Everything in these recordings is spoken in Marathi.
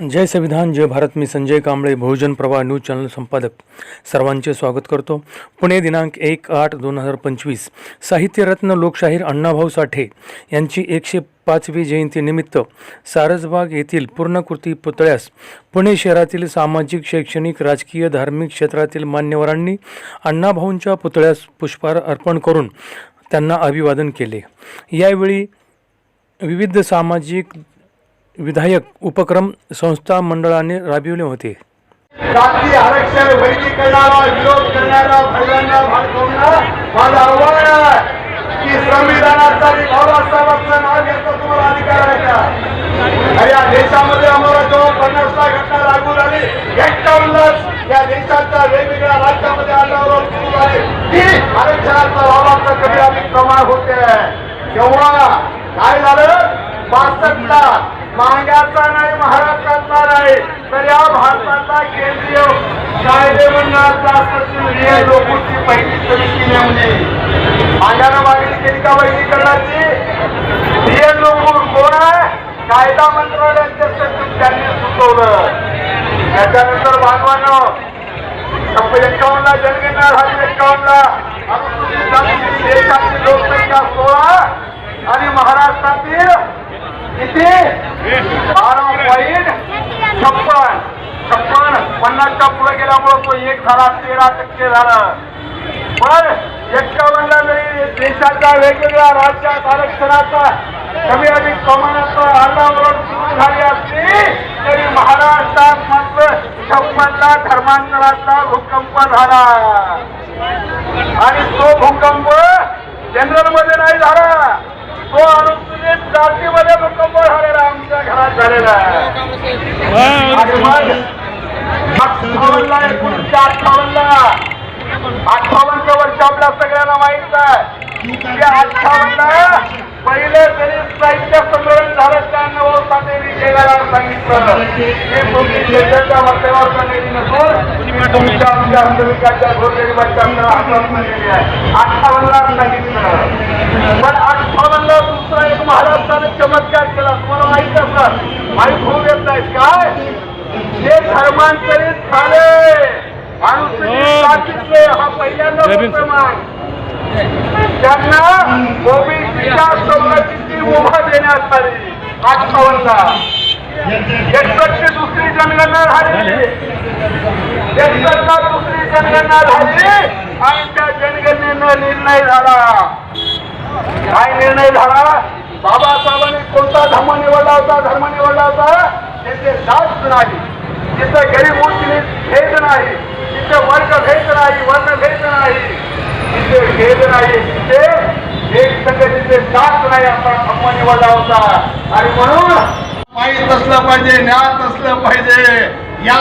जय संविधान जय भारत मी संजय कांबळे बहुजन प्रवाह न्यूज चॅनल संपादक. सर्वांचे स्वागत करतो. पुणे दिनांक एक आठ दोन हजार पंचवीस. साहित्यरत्न लोकशाहीर अण्णाभाऊ साठे यांची एकशे पाचवी जयंतीनिमित्त सारसबाग येथील पूर्णकृती पुतळ्यास पुणे शहरातील सामाजिक शैक्षणिक राजकीय धार्मिक क्षेत्रातील मान्यवरांनी अण्णाभाऊंच्या पुतळ्यास पुष्पहार अर्पण करून त्यांना अभिवादन केले. यावेळी विविध सामाजिक विधायक उपक्रम संस्था मंडळाने राबविले होते. जाती आरक्षण वैधीकरणाला विरोध महिलांना माझं आव्हान आहे की संविधानाचा नाव तुम्हाला अधिकार आहे का? या देशामध्ये आम्हाला जेव्हा पन्नासला घटना लागू झाली. एक्कावन्नच या देशाच्या वेगवेगळ्या राज्यामध्ये आल्यावर सुरू झाली. की आरक्षणाचा लाभाचा कमी अधिक प्रमाण होते. तेव्हा काय झालं? बासष्टला मागाचा नाही महाराष्ट्रातला नाही तर या भारताचा केंद्रीय कायदेमंडळाचा सचिव लोकची पहिली समिती नेमली. मांग्यानं मागणी केली का वैधीकरणाची हे लोक कोण आहे? कायदा मंत्रालयाच्या सचिव त्यांनी सुचवलं. त्याच्यानंतर बांधवानं एक्कावन्नला जनगणना झाली एक्कावन्नला अनुसूचित जाती देशातील लोकसंख्या सोळा आणि महाराष्ट्रातील किती बारा पॉईंट छप्पन. छप्पन पन्नासच्या पुढे गेल्यामुळे तो एक झाला तेरा टक्के झाला. पण एक्कावन्नला जरी देशाच्या वेगवेगळ्या राज्यात आरक्षणाचा कमी अधिक प्रमाणाचा आंदोलन सुरू झाली असली तरी महाराष्ट्रात मात्र छप्पनला धर्मांतराचा भूकंप झाला. आणि तो भूकंप जनरलमध्ये नाही झाला. तो अनुसूचित जातीमध्ये भूकंप आमच्या झालेला आहे. एकोणीसशे वर्ष आपल्या सगळ्यांना माहीत आहे. की पहिले तरी साहित्य संमेलन झालं त्या नवसाने सांगितलं. हे तुम्ही नसून तुमच्या आमच्या अंधविकाच्या आहे अठ्ठावन्नला सांगितलं पण अठ्ठावन्नला एक महाराष्ट्राने चमत्कार केला तुम्हाला माहीत होऊ देत नाही काय जे धर्मांतरित झाले अनुसूचित हा पहिल्यांदा मुसलमान त्यांना ओबीसीच्या सवलतीची मुभा देण्यात आली अठ्ठावन्नला एकसष्टची दुसरी जनगणना झाली. एकसष्टला दुसरी जनगणना झाली. आणि त्या जनगणनेनं निर्णय झाला. काय निर्णय झाला? बाबासाहेबांनी कोणता धर्म निवडला होता? धर्म निवडला होता? तिथे जात नाही. तिथे गरीब उच्च भेद नाही. तिथे वर्ग भेद नाही वर्ण भेद नाही. तिथे भेद नाही. तिथे एक संघ तिथे जात नाही. असा धर्म निवडला होता. आणि म्हणून माहीत असलं पाहिजे ज्ञात असलं पाहिजे. या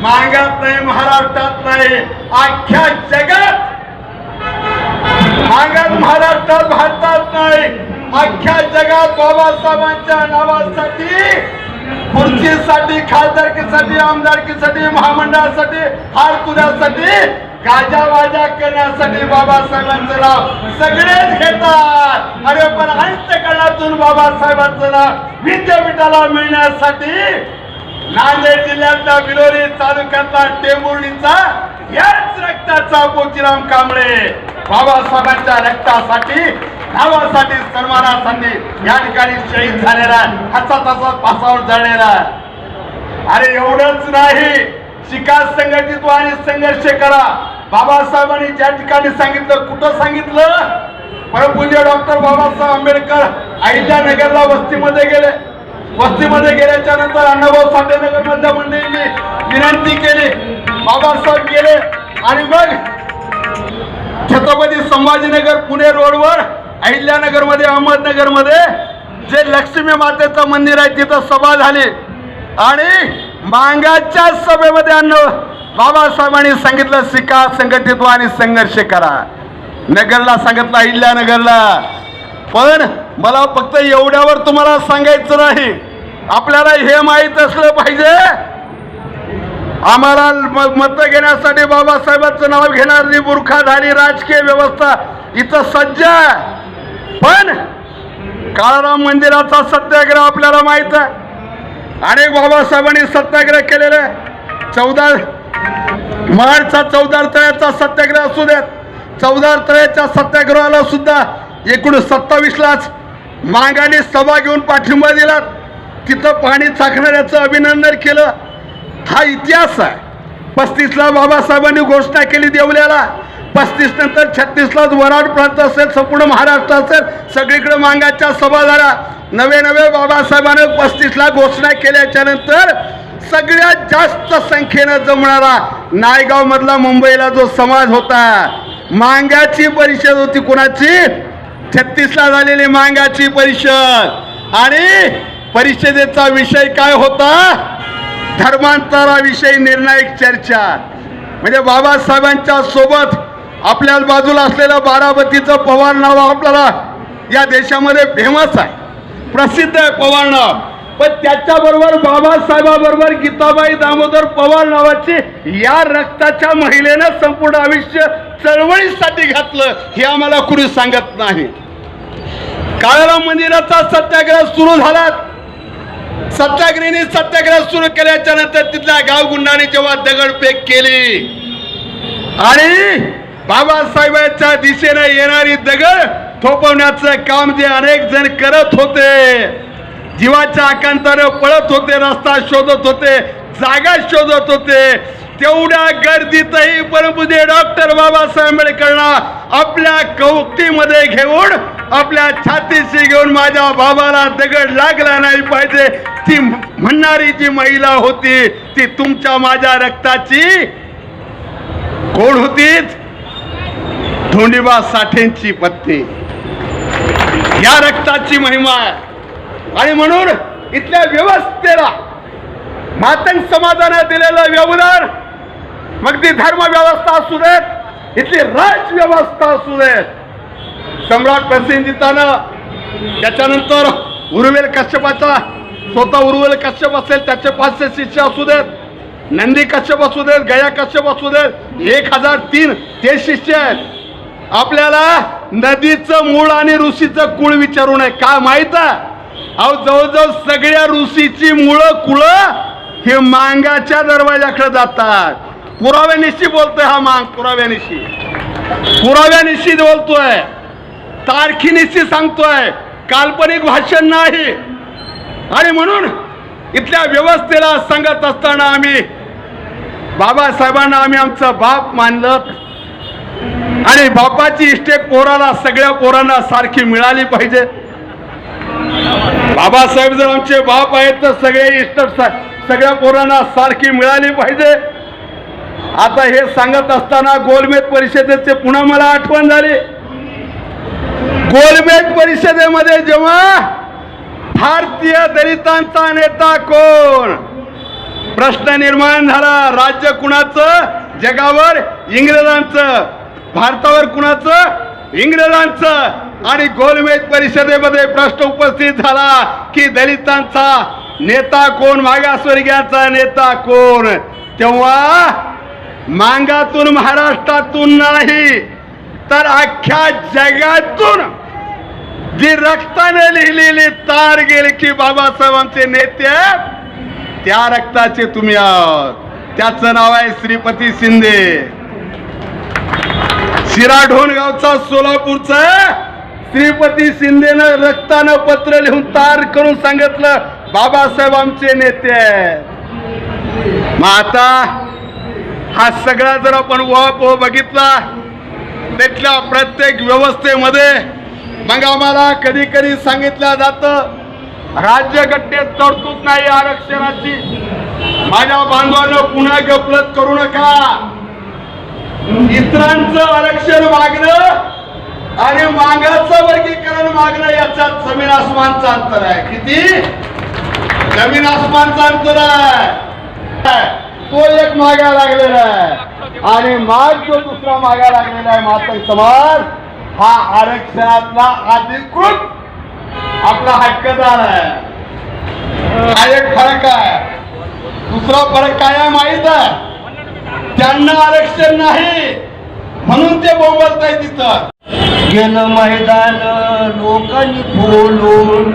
मांगात नाही महाराष्ट्रात नाही अख्ख्या जगात मागात महाराष्ट्रात भारतात नाही. अख्ख्या जगात बाबासाहेबांच्या नावासाठी खुर्चीसाठी खासदारकीसाठी आमदारकीसाठी महामंडळासाठी हार तुऱ्यासाठी गाजावाजा करण्यासाठी बाबासाहेबांचं नाव सगळेच घेतात. अरे पण अंतकरणातून बाबासाहेबांचं नाव? विद्यापीठाला मिळण्यासाठी नांदेड जिल्ह्यातल्या विरोधी तालुक्यातला टेंबुर्णीचा याच रक्ताचा पोचीराम कांबळे बाबासाहेबांच्या रक्तासाठी नावासाठी सन्मानासाठी या ठिकाणी शहीद झालेला हसा तसा पासावर जळलेला अरे एवढंच नाही. शिका संघटित आणि संघर्ष करा. बाबासाहेबांनी ज्या ठिकाणी सांगितलं कुठं सांगितलं? परमपूज्य डॉक्टर बाबासाहेब आंबेडकर अहिल्यानगरला वस्तीमध्ये गेले. वस्तीमध्ये गेल्याच्यानंतर अण्णाभाऊ साठे नगर मधल्या मंडळींनी विनंती केली. बाबासाहेब गेले आणि मग छत्रपती संभाजीनगर पुणे रोडवर अहिल्यानगरमध्ये अहमदनगरमध्ये जे लक्ष्मी मातेचं मंदिर आहे तिथं सभा झाली. आणि मांगाच्या सभेमध्ये अन्न बाबासाहेबांनी सांगितलं शिका संघटित व्हा आणि संघर्ष करा. नगरला सांगत राहिल्या नगरला. पण मला फक्त एवढ्यावर तुम्हाला सांगायचं नाही. आपल्याला हे माहीत असलं पाहिजे. आम्हाला मत घेण्यासाठी बाबासाहेबांचं नाव घेणारी बुरखाधारी राजकीय व्यवस्था इथं सज्ज पण काळाराम मंदिराचा सत्याग्रह आपल्याला माहीत आहे. अनेक बाबासाहेबांनी सत्याग्रह केलेले आहे. चौदा मार्चचा चौदा तळ्याचा सत्याग्रह असू द्यात चौदा तळ्याच्या सत्याग्रहाला सुद्धा एकूण सत्तावीसलाच मागाने सभा घेऊन पाठिंबा दिला. तिथं पाणी चाकणाऱ्याचं अभिनंदन केलं. हा इतिहास आहे. पस्तीसला बाबासाहेबांनी घोषणा केली देवल्याला. पस्तीस नंतर छत्तीसलाच वराड प्रांत असेल संपूर्ण महाराष्ट्र असेल सगळीकडे मांगाच्या सभा झाल्या. नवे नवे बाबासाहेबांनी पस्तीसला घोषणा केल्याच्यानंतर सगळ्यात जास्त संख्येनं जमणारा नायगावमधला मुंबईला जो समाज होता मांगाची परिषद होती कोणाची? छत्तीसला झालेली मांगाची परिषद. आणि परिषदेचा विषय काय होता? धर्मांतराविषयी निर्णायक चर्चा. म्हणजे बाबासाहेबांच्या सोबत आपल्या बाजूला असलेलं बारामतीचं पवार नाव आपल्याला या देशामध्ये फेमस आहे. प्रसिद्ध आहे पवार नाव. पण त्याच्याबरोबर बाबासाहेबाबरोबर गीताबाई दामोदर पवार नावाची या रक्ताच्या महिलेनं संपूर्ण आयुष्य चळवळीसाठी घातलं हे आम्हाला कुणी सांगत नाही. काळाराम मंदिराचा सत्याग्रह सुरू झाला. सत्याग्रहीने सत्याग्रह सुरू केल्याच्यानंतर तिथल्या गावगुंडाने जेव्हा दगडफेक केली आणि बाबासाहेबांच्या दिशेने येणारी दगड थोपवण्याचं काम जे अनेक जण करत होते जीवाच्या आकांताने पळत होते रस्ता शोधत होते जागा शोधत होते. तेवढ्या गर्दीतही परमपूज्य डॉक्टर बाबासाहेब आंबेडकरांना आपल्या कौक्तीमध्ये घेऊन आपल्या छातीशी घेऊन माझ्या बाबाला दगड लागला नाही पाहिजे ती म्हणणारी जी महिला होती ती तुमच्या माझ्या रक्ताची कोण होतीच धोंडीबा साठेंची पत्नी. या रक्ताची महिमा आहे आणि म्हणून इथल्या व्यवस्थेला मातंग समाजाने दिलेलं व्यवधान मग ती धर्म व्यवस्था असू देत इथली राज व्यवस्था असू देत. सम्राट प्रसिद्धितानं त्याच्यानंतर उर्वेल कश्यपाचा स्वतः उर्वेल कश्यप असेल त्याचे पाचशे शिष्य असू देत नंदी कश्यप असू देत गया कश्यप असू देत एक हजार तीन ते शिष्य आहेत. आपल्याला नदीचं मूळ आणि ऋषीचं कुळ विचारू नये. काय माहीत आहे? अहो जवळजवळ सगळ्या ऋषीची मुळं कुळं हे मांगाच्या दरवाजाकडे जातात. पुराव्यानिशी बोलतोय हा मांग पुराव्यानिशी. पुराव्यानिशी बोलतोय. तारखीनिशी सांगतोय. काल्पनिक भाषण नाही. आणि म्हणून इथल्या व्यवस्थेला सांगत असताना आम्ही बाबासाहेबांना आम्ही आमचं बाप मानलं. आणि बापाची इष्टे पोराला सगळ्या पोरांना सारखी मिळाली पाहिजे. बाबासाहेब जर आमचे बाप आहेत तर सगळे इष्ट सगळ्या पोरांना सारखी मिळाली पाहिजे. आता हे सांगत असताना गोलमेज परिषदेचे पुन्हा मला आठवण झाली. गोलमेज परिषदेमध्ये जेव्हा भारतीय दलितांचा नेता कोण? प्रश्न निर्माण झाला. राज्य कुणाचं? जगावर. इंग्रजांचं. भारतावर कुणाचं? इंग्रजांचं. आणि गोलमेज परिषदेमध्ये प्रश्न उपस्थित झाला की दलितांचा नेता कोण? मागासवर्गीयाचा नेता कोण? तेव्हा मांगातून महाराष्ट्रातून नाही तर अख्ख्या जगातून जी रक्ताने लिहिलेली तार गेली की बाबासाहेबांचे नेते त्या रक्ताचे तुम्ही आहात. त्याचं नाव आहे श्रीपती शिंदे. शिराढोण गावचा सोलापूरचा श्रीपती शिंदेनं रक्तानं पत्र लिहून तार करून सांगितलं बाबासाहेब आमचे नेते आहेत. मग आता हा सगळा जर आपण व बघितला त्यातल्या प्रत्येक व्यवस्थेमध्ये मग आम्हाला कधी कधी सांगितलं जातं राज्यघटनेत तरतूद नाही आरक्षणाची. माझ्या बांधवानं पुन्हा गफलत करू नका. इतरांचं आरक्षण मागणं आणि मागाचं वर्गीकरण मागणं याच्यात जमीन आसमानचं अंतर आहे. किती? जमीन आसमानचं अंतर आहे. तो एक मागा लागलेला आहे. आणि माग जो दुसरा मागा लागलेला आहे मात्र समाज हा आरक्षणातला अधिकृत आपला हक्कदार आहे. हा एक फरक आहे. दुसरा फरक काय आहे माहीत आहे? त्यांना आरक्षण नाही. म्हणून ते बोंबलत आहे तिथं गेलं मैदान लोकांनी फुलून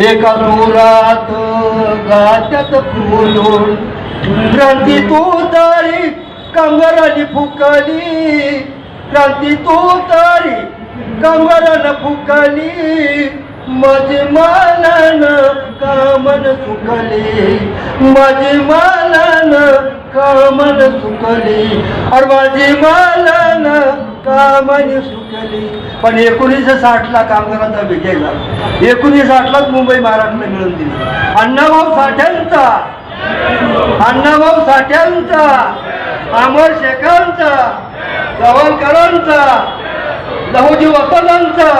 एका सुरात गात्यात फुलून. क्रांती तू तारी कंगराने फुकली. क्रांती तू तारी कंगरानं फुकली. माझे मालन कामन सुकले? माझे मानान कामन सुकले? अरे माझे मानान कामाने सुकली पण एकोणीसशे साठला कामगारांचा विजय झाला. एकोणीसशे साठलाच मुंबई महाराष्ट्र मिळून दिली. अण्णाभाऊ साठ्यांचा अण्णाभाऊ साठ्यांचा अमर शेखांचा. सावरकरांचा लहुजी वसंतांचा